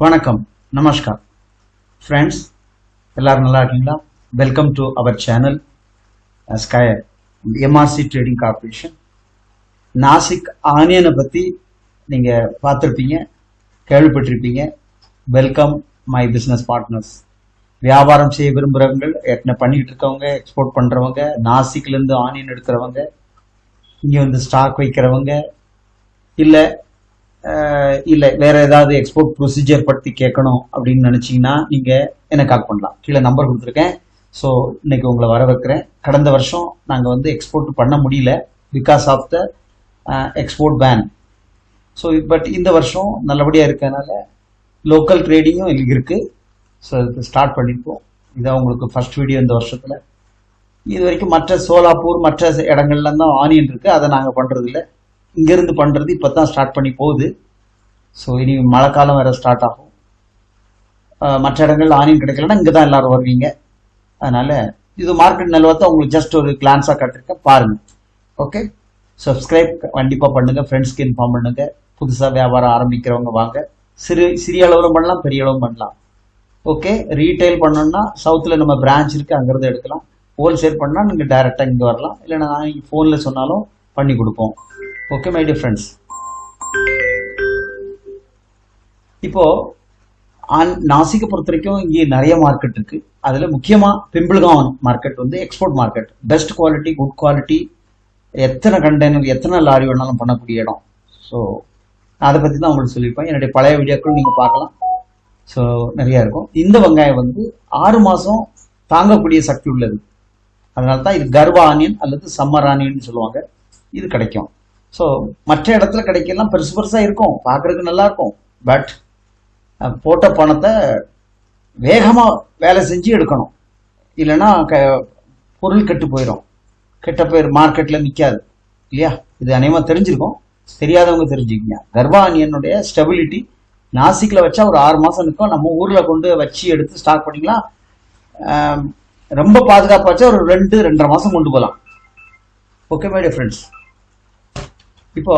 வணக்கம் நமஸ்கார். ஃப்ரெண்ட்ஸ் எல்லாரும் நல்லா இருக்கீங்களா? Welcome to our channel square MRC trading corporation Nashik ஆனியனை பற்றி நீங்கள் பார்த்துருப்பீங்க கேள்விப்பட்டிருப்பீங்க. வெல்கம் மை பிஸ்னஸ் பார்ட்னர்ஸ் வியாபாரம் செய்ய விரும்புகிறவங்க ஏற்கனவே பண்ணிக்கிட்டு இருக்கவங்க எக்ஸ்போர்ட் பண்ணுறவங்க நாசிக்லேருந்து ஆனியன் எடுக்கிறவங்க இங்கே வந்து ஸ்டாக் வைக்கிறவங்க இல்லை இல்லை வேற ஏதாவது எக்ஸ்போர்ட் ப்ரொசீஜர் பற்றி கேட்கணும் அப்படின்னு நினச்சிங்கன்னா நீங்கள் எனக்கு கால் பண்ணலாம். கீழே நம்பர் கொடுத்துருக்கேன். ஸோ இன்னைக்கு உங்களை வர வைக்கிறேன். கடந்த வருஷம் நாங்கள் வந்து எக்ஸ்போர்ட் பண்ண முடியல because of the export ban so but இந்த வருஷம் நல்லபடியாக இருக்கனால லோக்கல் ட்ரேடிங்கும் இருக்குது ஸோ இதுக்கு ஸ்டார்ட் பண்ணியிருப்போம் இதான் உங்களுக்கு ஃபர்ஸ்ட் வீடியோ இந்த வருஷத்தில். இது வரைக்கும் மற்ற சோலாப்பூர் மற்ற இடங்கள்லாம் தான் ஆனியன் இருக்குது அதை நாங்கள் பண்ணுறதில்ல இங்கேருந்து பண்ணுறது இப்போ தான் ஸ்டார்ட் பண்ணி போகுது. ஸோ இனி மழை காலம் வேறு ஸ்டார்ட் ஆகும். மற்ற இடங்கள்ல ஆனியன் கிடைக்கலன்னா இங்கே தான் எல்லோரும் வருவீங்க. அதனால் இது மார்க்கெட் நிலவரத்தை உங்களுக்கு ஜஸ்ட் ஒரு கிளான்ஸாக கட்டிருக்கேன் பாருங்கள் ஓகே சப்ஸ்கிரைப் கண்டிப்பாக பண்ணுங்கள் ஃப்ரெண்ட்ஸ்க்கு இன்ஃபார்ம் பண்ணுங்கள் புதுசாக வியாபாரம் ஆரம்பிக்கிறவங்க வாங்க. சிறு சிறிய அளவிலும் பண்ணலாம் பெரிய அளவும் பண்ணலாம். ஓகே ரீட்டைல் பண்ணோம்னா சவுத்தில் நம்ம பிரான்ச் இருக்குது அங்கேருந்து எடுக்கலாம். ஹோல்சேல் பண்ணால் நீங்கள் டைரெக்டாக இங்கே வரலாம். இல்லைன்னா நான் ஃபோனில் சொன்னாலும் பண்ணி கொடுப்போம். ஓகே மை டியர் ஃப்ரெண்ட்ஸ் இப்போ ஆன் நாசிக்கை பொறுத்த வரைக்கும் இங்கே நிறைய மார்க்கெட் இருக்கு. அதில் முக்கியமாக பிம்பிள்கான் மார்க்கெட் வந்து export market best quality good quality எத்தனை கண்டெய்னர் எத்தனை லாரி வேணாலும் பண்ணக்கூடிய இடம். ஸோ அதை பற்றி தான் உங்களுக்கு சொல்லியிருப்பேன். என்னுடைய பழைய வீடியோக்கள் நீங்கள் பார்க்கலாம். ஸோ நிறையா இருக்கும். இந்த வெங்காயம் வந்து ஆறு மாதம் தாங்கக்கூடிய சக்தி உள்ளது. அதனால தான் இது கர்வ ஆனியன் அல்லது சம்மர் ஆனியன் சொல்லுவாங்க. இது கிடைக்கும். ஸோ மற்ற இடத்துல கிடைக்கலாம் பெருசு பெருசாக இருக்கும் பார்க்குறதுக்கு நல்லா இருக்கும் பட் போட்ட பணத்தை வேகமாக வேலை செஞ்சு எடுக்கணும். இல்லைன்னா க பொருள் கெட்டு போயிடும் கெட்ட போயிரு மார்க்கெட்டில் நிற்காது இல்லையா? இது அநேகமாக தெரிஞ்சிருக்கும். தெரியாதவங்க தெரிஞ்சுக்கிங்க. கர்வானியனுடைய ஸ்டெபிலிட்டி நாசிக்கில் வச்சா ஒரு ஆறு மாதம் நிற்கும். நம்ம ஊரில் கொண்டு வச்சு எடுத்து ஸ்டாக் பண்ணிக்கலாம். ரொம்ப பாதுகாப்பாச்சா ஒரு ரெண்டு ரெண்டரை மாதம் கொண்டு போகலாம். ஓகே மை டியர் ஃப்ரெண்ட்ஸ் இப்போ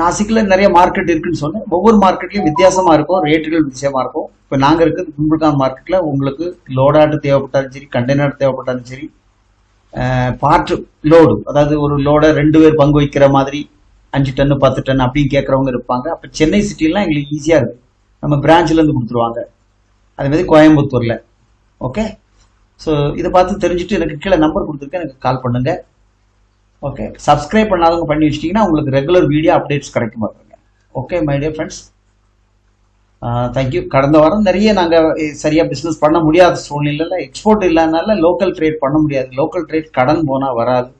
நாசிக்கில் நிறைய மார்க்கெட் இருக்குன்னு சொன்னேன். ஒவ்வொரு மார்க்கெட்லையும் வித்தியாசமா இருக்கும் ரேட்டுகள் வித்தியாசமா இருக்கும். இப்போ நாங்கள் இருக்கிறது கும்பல்கான் மார்க்கெட்ல உங்களுக்கு லோடாட்டு தேவைப்பட்டாலும் சரி கண்டெய்னர் தேவைப்பட்டாலும் சரி பார்ட் லோடு அதாவது ஒரு லோடை ரெண்டு பேர் பங்கு வைக்கிற மாதிரி அஞ்சு டன்னு பத்து டன் அப்படின்னு கேட்குறவங்க இருப்பாங்க. அப்போ சென்னை சிட்டிலாம் எங்களுக்கு ஈஸியாக இருக்கு நம்ம பிரான்ச்ல இருந்து கொடுத்துருவாங்க. அதே மாதிரி கோயம்புத்தூரில். ஓகே ஸோ இதை பார்த்து தெரிஞ்சுட்டு எனக்கு கீழே நம்பர் கொடுத்துருக்கேன் எனக்கு கால் பண்ணுங்க. ஓகே சப்ஸ்கிரைப் பண்ணாதவங்க பண்ணி வச்சிட்டிங்கன்னா உங்களுக்கு ரெகுலர் வீடியோ அப்டேட்ஸ் கிடைக்கும் பாருங்க. Okay my dear friends thank you கடந்த வாரம் நிறைய நாங்கள் சரியாக பிஸ்னஸ் பண்ண முடியாத சூழ்நிலையில் எக்ஸ்போர்ட் இல்லாதனால லோக்கல் ட்ரேட் பண்ண முடியாது. லோக்கல் ட்ரேட் கடன் போனால் வராது.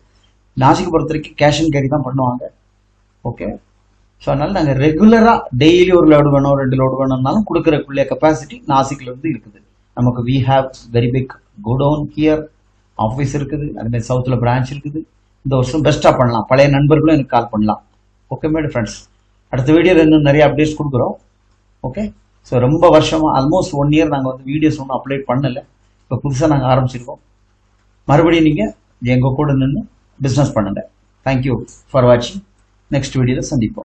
நாசிக் பொறுத்த வரைக்கும் கேஷ் அண்ட் கேரி தான் பண்ணுவாங்க. ஓகே ஸோ அதனால் நாங்கள் ரெகுலராக டெய்லி ஒரு லோடு வேணும் ரெண்டு லோடு வேணும்னாலும் கொடுக்குறக்குள்ளே கெப்பாசிட்டி நாசிக்கில் இருந்து இருக்குது. நமக்கு we have very big godown gear office இருக்குது அதுமாதிரி சவுத்தில் பிரான்ச் இருக்குது. இந்த வருஷம் பெஸ்ட்டாக பண்ணலாம். பழைய நண்பர்களும் எனக்கு கால் பண்ணலாம். ஓகே மேடம் ஃப்ரெண்ட்ஸ் அடுத்த வீடியோவில் இன்னும் நிறைய அப்டேட்ஸ் கொடுக்குறோம். ஓகே ஸோ ரொம்ப வருஷமாக ஆல்மோஸ்ட் ஒன் இயர் நாங்கள் வந்து வீடியோஸ் ஒன்றும் அப்லோட் பண்ணலை. இப்போ புதுசாக நாங்கள் ஆரம்பிச்சிருக்கோம். மறுபடியும் நீங்கள் எங்கள் கூட நின்று பிஸ்னஸ் பண்ணுங்கள் தேங்க்யூ ஃபார் வாட்சிங் நெக்ஸ்ட் வீடியோவில் சந்திப்போம்.